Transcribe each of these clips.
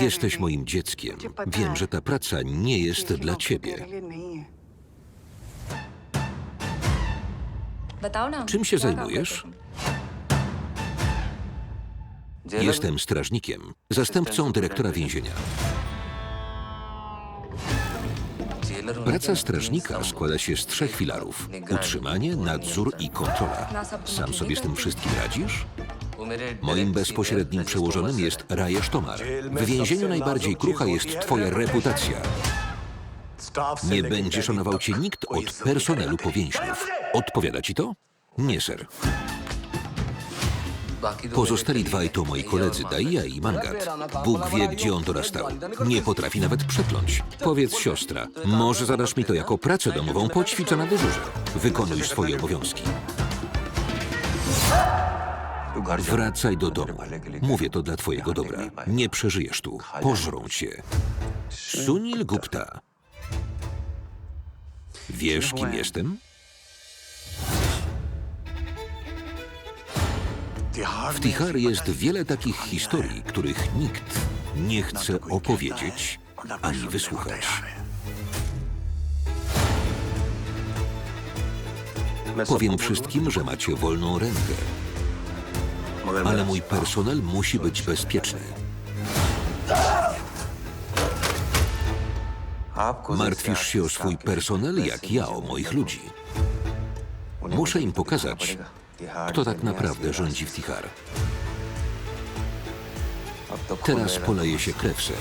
Jesteś moim dzieckiem. Wiem, że ta praca nie jest dla ciebie. Czym się zajmujesz? Jestem strażnikiem, zastępcą dyrektora więzienia. Praca strażnika składa się z trzech filarów: utrzymanie, nadzór i kontrola. Sam sobie z tym wszystkim radzisz? Moim bezpośrednim przełożonym jest Rajesh Tomar. W więzieniu najbardziej krucha jest twoja reputacja. Nie będzie szanował cię nikt od personelu po więźniów. Odpowiada ci to? Nie, ser. Pozostali dwaj to moi koledzy Daija i Mangat. Bóg wie, gdzie on dorastał. Nie potrafi nawet przekląć. Powiedz, siostra, może zadasz mi to jako pracę domową, poćwiczę na dyżurze. Wykonuj swoje obowiązki. Wracaj do domu. Mówię to dla twojego dobra. Nie przeżyjesz tu. Pożrą cię. Sunil Gupta. Wiesz, kim jestem? W Tihar jest wiele takich historii, których nikt nie chce opowiedzieć ani wysłuchać. Powiem wszystkim, że macie wolną rękę, ale mój personel musi być bezpieczny. Martwisz się o swój personel, jak ja o moich ludzi. Muszę im pokazać, kto tak naprawdę rządzi w Tihar. Teraz poleje się krew, ser.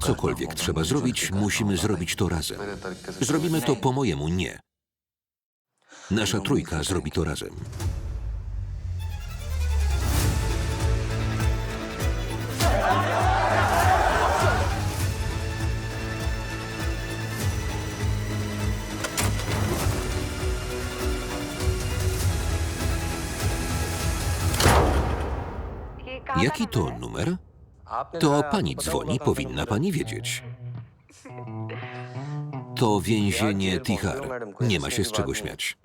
Cokolwiek trzeba zrobić, musimy zrobić to razem. Zrobimy to po mojemu nie. Nasza trójka zrobi to razem. Jaki to numer? To pani dzwoni, powinna pani wiedzieć. To więzienie Tihar. Nie ma się z czego śmiać.